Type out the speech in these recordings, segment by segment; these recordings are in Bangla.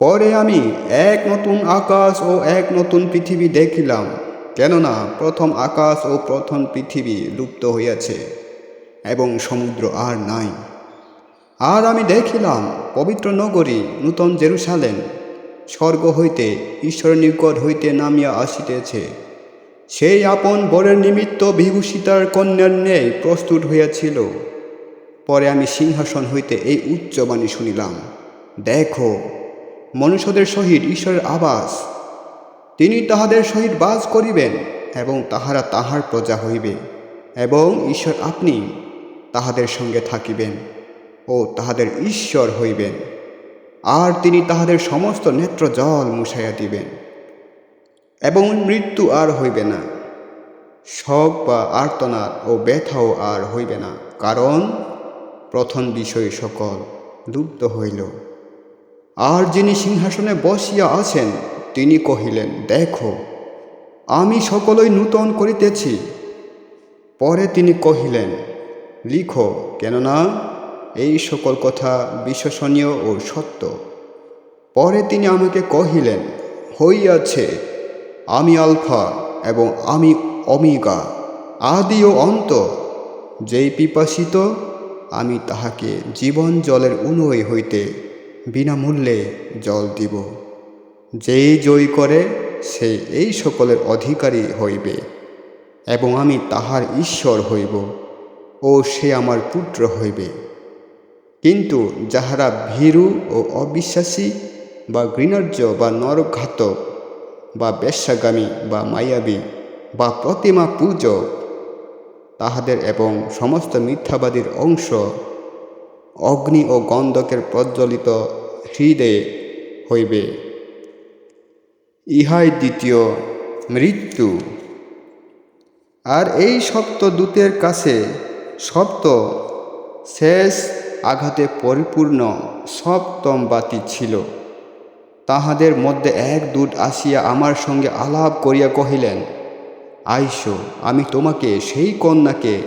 পরে আমি এক নতুন আকাশ ও এক নতুন পৃথিবী দেখিলাম, কেননা প্রথম আকাশ ও প্রথম পৃথিবী লুপ্ত হইয়াছে এবং সমুদ্র আর নাই। আর আমি দেখিলাম পবিত্র নগরী নূতন জেরুসালেম, স্বর্গ হইতে ঈশ্বরের নিকট হইতে নামিয়া আসিতেছে। সেই আপন বরের নিমিত্ত বিভূষিতার কন্যার ন্যায় প্রস্তুত হইয়াছিল। পরে আমি সিংহাসন হইতে এই উচ্চবাণী শুনিলাম, দেখো মনুষ্যদের সহিত ঈশ্বরের আবাস। তিনি তাহাদের সহিত বাস করিবেন এবং তাহারা তাহার প্রজা হইবে এবং ঈশ্বর আপনি তাহাদের সঙ্গে থাকিবেন ও তাহাদের ঈশ্বর হইবেন। আর তিনি তাহাদের সমস্ত নেত্র জল মুছাইয়া দিবেন এবং মৃত্যু আর হইবে না। শোক বা আর্তনাদ ও ব্যথাও আর হইবে না, কারণ প্রথম বিষয় সকল লুপ্ত হইল। আর যিনি সিংহাসনে বসিয়া আছেন, তিনি কহিলেন, দেখো, আমি সকলই নূতন করিতেছি। পরে তিনি কহিলেন, লিখো, কেননা এই সকল কথা বিশ্বসনীয় ও সত্য। পরে তিনি আমাকে কহিলেন, হইয়াছে, আমি আলফা এবং আমি অমিগা আদি ও অন্ত। যেই পিপাসিত, আমি তাহাকে জীবন জলের উনয় হইতে বিনামূল্যে জল দিব। যেই জয় করে, সে এই সকলের অধিকারী হইবে এবং আমি তাহার ঈশ্বর হইব ও সে আমার পুত্র হইবে। কিন্তু যাহারা ভীরু ও অবিশ্বাসী বা ঘৃণার্য বা নরঘাতক বা বেশ্যাগামী বা মায়াবী বা প্রতিমা পূজক, তাহাদের এবং সমস্ত মিথ্যাবাদীর অংশ অগ্নি ও গন্ধকের প্রজ্বলিত হৃদয়ে হইবে। ইহাই দ্বিতীয় মৃত্যু। আর এই সপ্ত দূতের কাছে সপ্ত শেষ আঘাতে পরিপূর্ণ সপ্তম বাতি ছিল। তাহাদের মধ্যে এক দূত আসিয়া আমার সঙ্গে আলাপ করিয়া কহিলেন, আইসো, আমি তোমাকে সেই কন্যাকে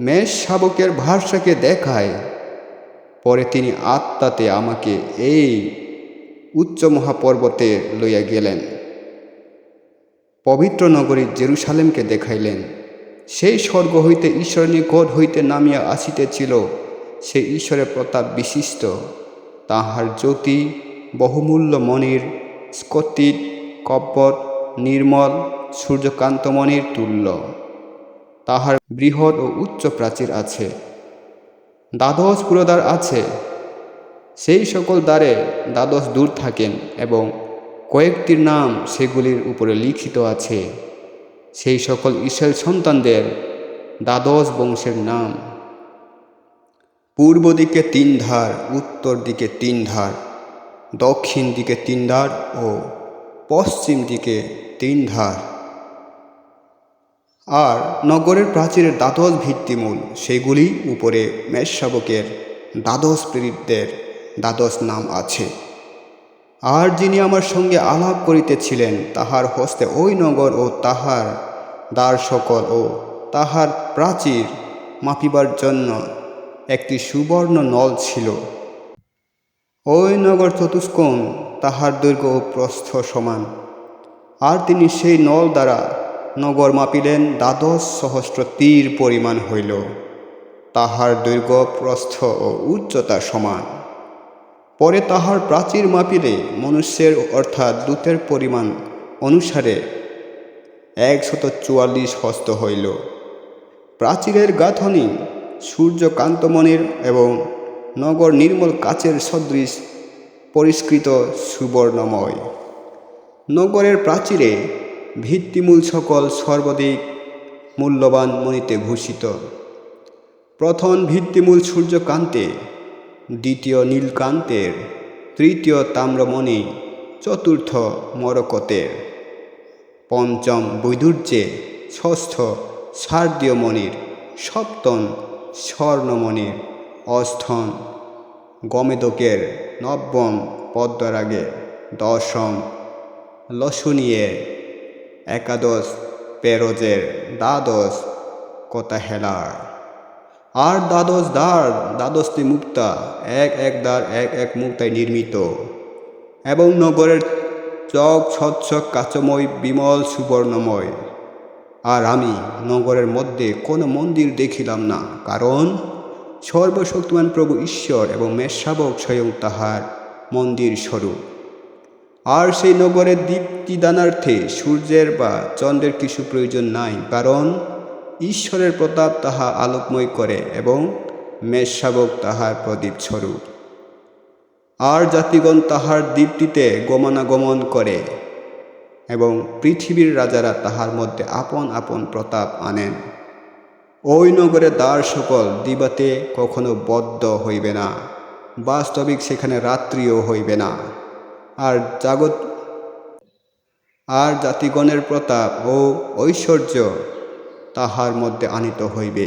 মেষ শাবকের ভাষাকে দেখায় পরে তিনি আত্মাতে আমাকে এই উচ্চ মহাপর্বতে লইয়া গেলেন। পবিত্র নগরী জেরুসালেমকে দেখাইলেন। সেই স্বর্গ হইতে ঈশ্বর নিকট হইতে নামিয়া আসিতেছিল। সে ঈশ্বরের প্রতাপ বিশিষ্ট। তাহার জ্যোতি বহুমূল্য মণির স্কতিত কব্বত নির্মল সূর্যকান্তমণির তুল্য। তাহার বৃহৎ ও উচ্চ প্রাচীর আছে। দ্বাদশ পুরোদ্বার আছে। সেই সকল দ্বারে দ্বাদশ দূর থাকেন এবং কয়েকটির নাম সেগুলির উপরে লিখিত আছে। সেই সকল ঈশ্বর সন্তানদের দ্বাদশ বংশের নাম। পূর্ব দিকে তিন ধার, উত্তর দিকে তিন ধার, দক্ষিণ দিকে তিন ধার ও পশ্চিম দিকে তিন ধার। আর নগরের প্রাচীরের দ্বাদশ ভিত্তিমূল, সেগুলি উপরে মেষশাবকের দ্বাদশ প্রেরিতদের দ্বাদশ নাম আছে। আর যিনি আমার সঙ্গে আলাপ করিতেছিলেন, তাহার হস্তে ওই নগর ও তাহার দ্বার সকল ও তাহার প্রাচীর মাপিবার জন্য একটি সুবর্ণ নল ছিল। ওই নগর চতুষ্কোণ তাহার দৈর্ঘ্য ও প্রস্থ সমান। আর তিনি সেই নল দ্বারা নগর মাপিলেন দ্বাদশ সহস্র তীর পরিমাণ হইল। তাহার দৈর্ঘ্য, প্রস্থ ও উচ্চতা সমান। পরে তাহার প্রাচীর মাপিলে মনুষ্যের, অর্থাৎ দূতের পরিমাণ অনুসারে একশত চুয়াল্লিশ হস্ত হইল। প্রাচীরের গাঁথনি সূর্যকান্তমণির এবং নগর নির্মল কাচের সদৃশ, পরিষ্কৃত, সুবর্ণময়। নগরের প্রাচীরে ভিত্তিমূল সকল সর্বাধিক মূল্যবান মণিতে ভূষিত। প্রথম ভিত্তিমূল সূর্যকান্তে, দ্বিতীয় নীলকান্তের, তৃতীয় তাম্রমণি, চতুর্থ মরকতের। পঞ্চম বৈদুর্যে, ষষ্ঠ শারদীয় মণির, সপ্তম স্বর্ণমণির অষ্ঠম গমেদকের, নবম পদ্মরাগের, দশম লসুনিয়ে একাদশ পেরোজের দ্বাদশ কথাহেলার আর দ্বাদশ দ্বার দ্বাদশটি মুক্তা, এক এক দ্বার, এক এক মুক্তায় নির্মিত। এবং নগরের চক স্বচ্ছ কাচময়, বিমল, সুবর্ণময়। আর আমি নগরের মধ্যে কোনো মন্দির দেখিলাম না, কারণ সর্বশক্তিমান প্রভু ঈশ্বর এবং মেষাবক স্বয়ং তাহার মন্দির স্বরূপ। আর সেই নগরের দীপ্তিদানার্থে সূর্যের বা চন্দ্রের কিছু প্রয়োজন নাই, কারণ ঈশ্বরের প্রতাপ তাহা আলোকময় করে এবং মেষশাবক তাহার প্রদীপ স্বরূপ। আর জাতিগণ তাহার দীপ্তিতে গমনাগমন করে এবং পৃথিবীর রাজারা তাহার মধ্যে আপন আপন প্রতাপ আনেন। ওই নগরে দ্বার সকল দিবাতে কখনো বদ্ধ হইবে না, বাস্তবিক সেখানে রাত্রিও হইবে না। আর জাগত, আর জাতিগণের প্রতাপ ও ঐশ্বর্য তাহার মধ্যে আনিত হইবে।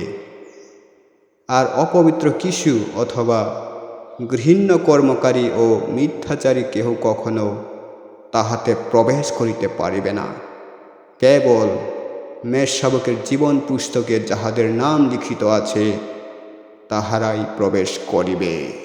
আর অপবিত্র কিছু অথবা ঘৃণ্য কর্মকারী ও মিথ্যাচারী কেহ কখনো তাহাতে প্রবেশ করিতে পারিবে না। কেবল মেষ শাবকের জীবন পুস্তকে যাহাদের নাম লিখিত আছে, তাহারাই প্রবেশ করিবে।